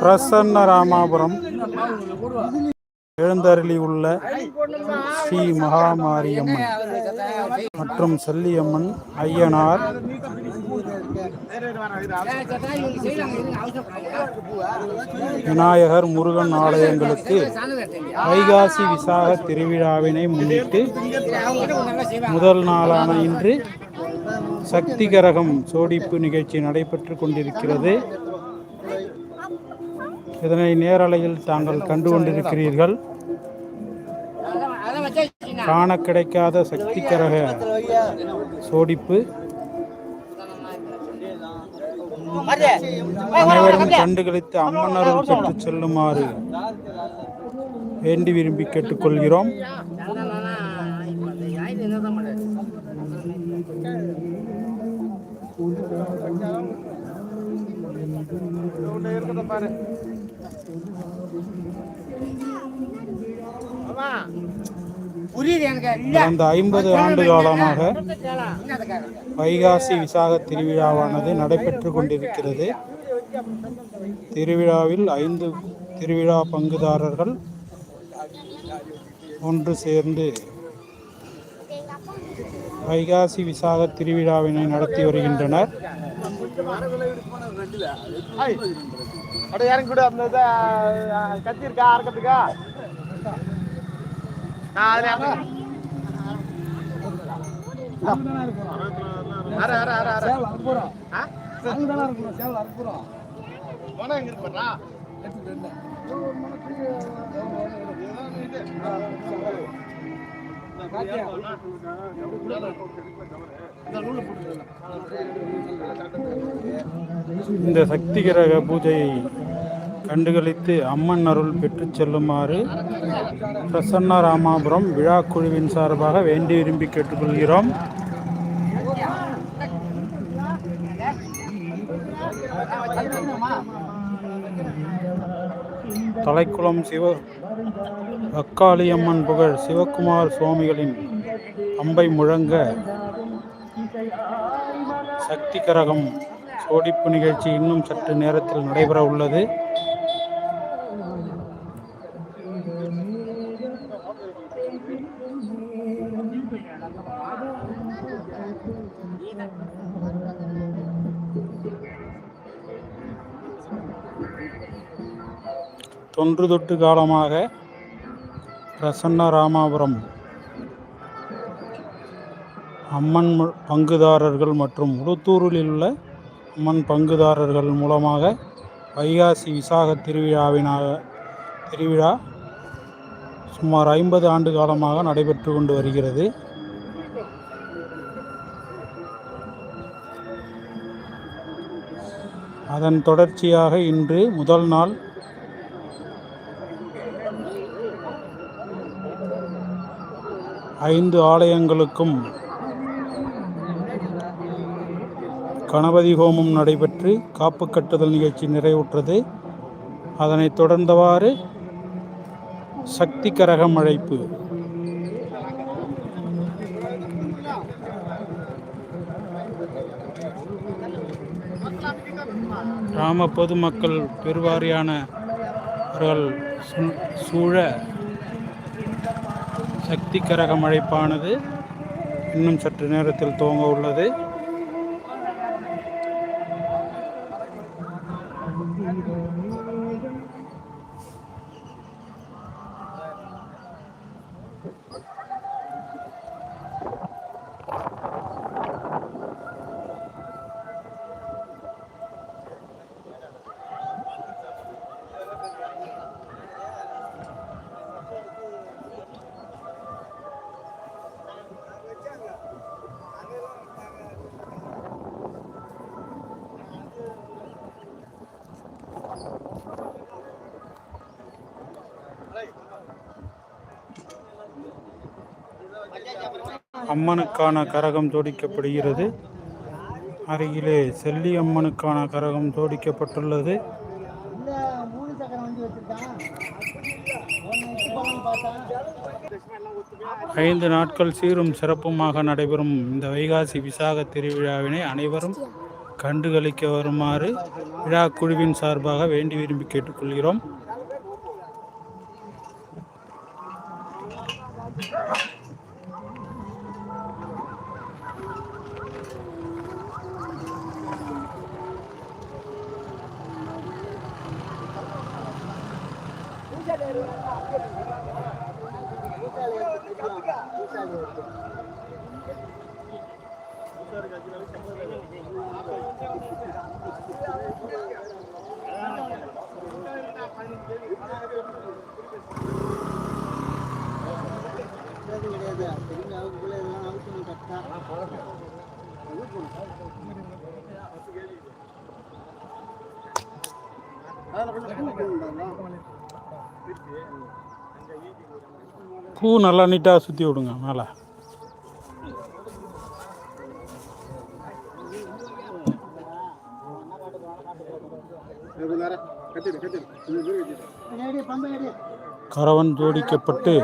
பிரசன்ன ராமாபுரம். எழுந்தருளி உள்ள ஸ்ரீ மகாமாரியம்மன் மற்றும் செல்லியம்மன் ஐயனார். விநாயகர் முருகன் ஆலயங்களுக்கு வைகாசி விசாக திருவிழாவினை முன்னிட்டு முதல் நாளான இன்று சக்தி கரகம் சோடிப்பு நிகழ்ச்சி நடைபெற்று கொண்டிருக்கிறது. இதனை நேரலையில் தாங்கள் கண்டு கொண்டிருக்கிறீர்கள் காண கிடைக்காத சக்திகரக சோடிப்பு. அனைவரும் கண்டுகளித்து அம்மனரும் பெற்று செல்லுமாறு வேண்டி விரும்பி கேட்டுக்கொள்கிறோம். புரியுது எனக்கு? இல்ல. கடந்த ஐம்பது ஆண்டு காலமாக வைகாசி விசாக திருவிழாவானது நடைபெற்று கொண்டிருக்கிறது. திருவிழாவில் ஐந்து திருவிழா பங்குதாரர்கள் ஒன்று சேர்ந்து வைகாசி விசாக திருவிழாவினை நடத்தி வருகின்றனர். அப்படியே இறங்கி விடு அந்த இதை கத்தி இருக்கா அறக்கிறதுக்கா? மனம் எங்க இருக்கு பாரா? இந்த சக்தி கிரக பூஜையை கண்டுகளித்து அம்மன் அருள் பெற்றுச் செல்லுமாறு பிரசன்ன ராமாபுரம் விழா குழுவின் சார்பாக வேண்டி விரும்பி கேட்டுக்கொள்கிறோம். தலைக்குளம் சிவ அக்காளியம்மன் புகழ் சிவகுமார் சுவாமிகளின் அம்பை முழங்க சக்தி கரகம் சோடிப்பு நிகழ்ச்சி இன்னும் சற்று நேரத்தில் நடைபெற உள்ளது. தொன்று தொட்டு காலமாக பிரசன்ன ராமாபுரம். அம்மன் மு- பங்குதாரர்கள் மற்றும் உளுத்தூரில் உள்ள அம்மன் பங்குதாரர்கள் மூலமாக வைகாசி விசாக திருவிழாவினாக திருவிழா சுமார் ஐம்பது ஆண்டு காலமாக நடைபெற்று கொண்டு வருகிறது. அதன் தொடர்ச்சியாக இன்று முதல் நாள் ஐந்து ஆலயங்களுக்கும் கணபதி ஹோமம் நடைபெற்று காப்பு கட்டுதல் நிகழ்ச்சி நிறைவுற்றது. அதனைத் தொடர்ந்தவாறு சக்தி கரகம் அழைப்பு கிராம பொதுமக்கள் பெருவாரியானவர்கள் சூழ சக்தி கரகம் அழைப்பானது இன்னும் சற்று நேரத்தில் துவங்க உள்ளது Thank you. அம்மனுக்கான கரகம் ஜோடிக்கப்படுகிறது. அருகிலே செல்லி அம்மனுக்கான கரகம் ஜோடிக்கப்பட்டுள்ளது. ஐந்து நாட்கள் சீரும் சிறப்புமாக நடைபெறும் இந்த வைகாசி விசாக திருவிழாவினை அனைவரும் கண்டுகளிக்க வருமாறு விழா குழுவின் சார்பாக வேண்டி விரும்பி கேட்டுக்கொள்கிறோம். பூ நல்லா நீட்டாக சுற்றி விடுங்க மேலே. கரவன் ஜோடிக்கப்பட்டு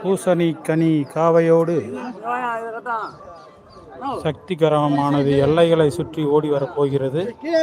பூசணி கனி காவையோடு சக்திகரமானது எல்லைகளை சுற்றி ஓடி வரப்போகிறது கீழே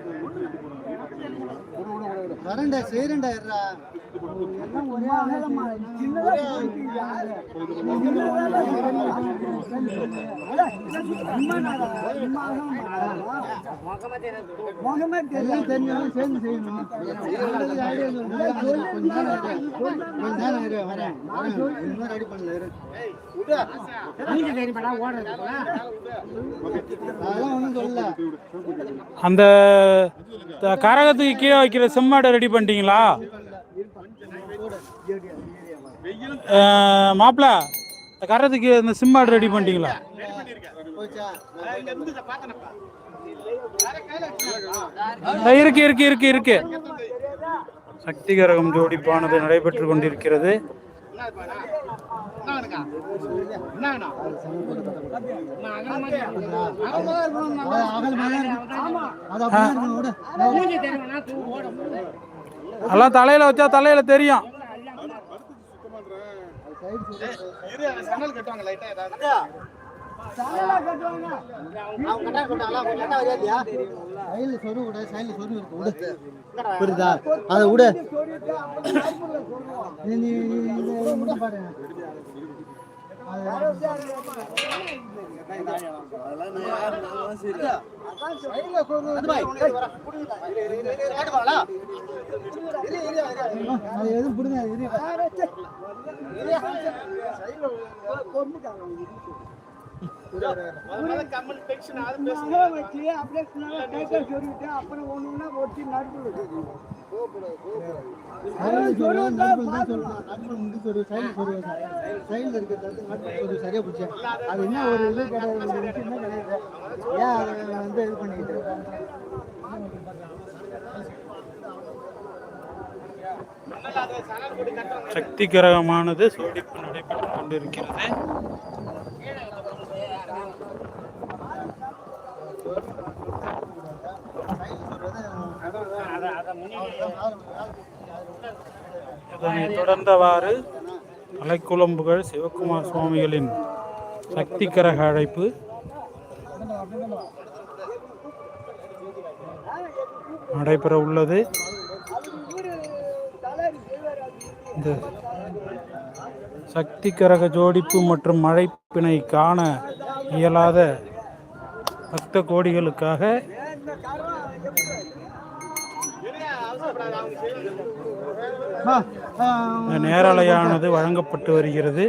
வரண்டா செய்யறேன்டா இருடா தெரிஞ்சாலும் சேர்ந்து செய்யணும். கொஞ்ச நேரம் கொஞ்ச நேரம் வரேன். இன்னொரு அடி பண்ணல, அந்த த- கரகத்துக்கு கீழே வைக்கிற செம்மாடை ரெடி பண்ணிட்டீங்களா? மாப்பிள்ள இந்த கரகத்துக்கு அந்த சிம்மாடு ரெடி பண்ணிட்டீங்களா? இந்த இருக்கு இருக்கு இருக்கு இருக்கு. சக்தி கரகம் ஜோடிப்பானது நடைபெற்று கொண்டிருக்கிறது. எல்லாம் தலையில வச்சா தலையில தெரியும். சன்னல் கட்டுவாங்க லைட்டா ஏதாவது. சொரு விடு, புரியுதா அதை விடு நீ விட எதுவும் பிடுங்க, அது இரு. முதல்ல கம்மன் டெக்ஷன் ஆகுது பேசுங்க இருக்கிறது சரியா அது என்ன ஒரு இது கிடையாது, கிடையாது. ஏன் அதை வந்து இது பண்ணிக்கிட்டு சக்தி கரகமானது சோடிப்பு நடைபெற்று கொண்டிருக்கிறது இதனைத் தொடர்ந்தவாறு அலைக்குழம்புகள் சிவகுமார் சுவாமிகளின் சக்தி கரக அழைப்பு. நடைபெற உள்ளது இந்த சக்தி கரக ஜோடிப்பு மற்றும் மழைப்பினை காண இயலாத பக்த கோடிகளுக்காக நேரலையானது வழங்கப்பட்டு வருகிறது.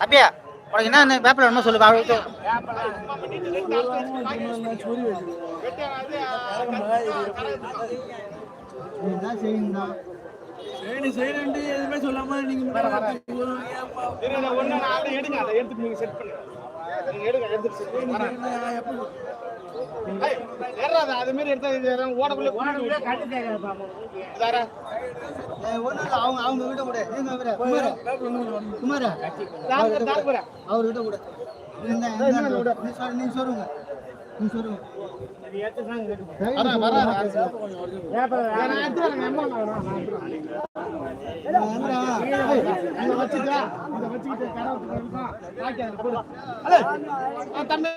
அப்படியா உனக்கு என்ன என்ன வேப்பில வேணுமோ சொல்லு அவ- இது- என்ன செய்யணும் இரு, இரு, ஒண்ணு நான் எடுங்க அதை எடுத்துட்டு நீங்க செட் பண்ணுங்க. நீங்க எடுங்க எடுத்துட்டு set பண்ணுங்க. அது மாதிரி எடுத்தா ஓடக்குள்ளே? ஏய், ஒண்ணும் இல்ல, அவங்க அவங்க விட கூட. நீங்க விட குமார குமார தாங்க, தாங்க போறேன். அவர் விட கூட. இந்த இந்த விட நீ சொல்லு நீ சொல்லுங்க. தம்பி.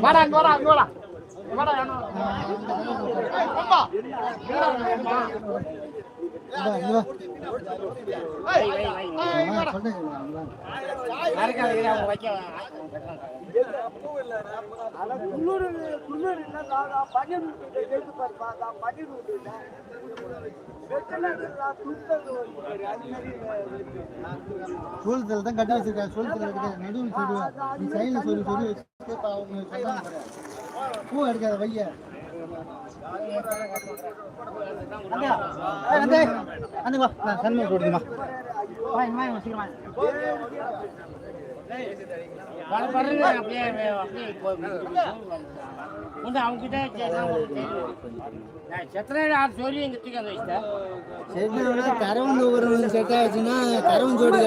வாடா, இங்க வாடா, வாடா. வாடா, சூழத்தில் தான் கட்டி வச்சிருக்காரு சூழத்தில் எடுக்காது நடுவில் சொல்லுவேன் சைடில் சொல்லி சொல்லி வச்சுட்டு அவங்க பூ எடுக்காத வைய. அந்த அந்த வா நான் சன்மம் போடுமா கரவன் கரவன் ஜோடி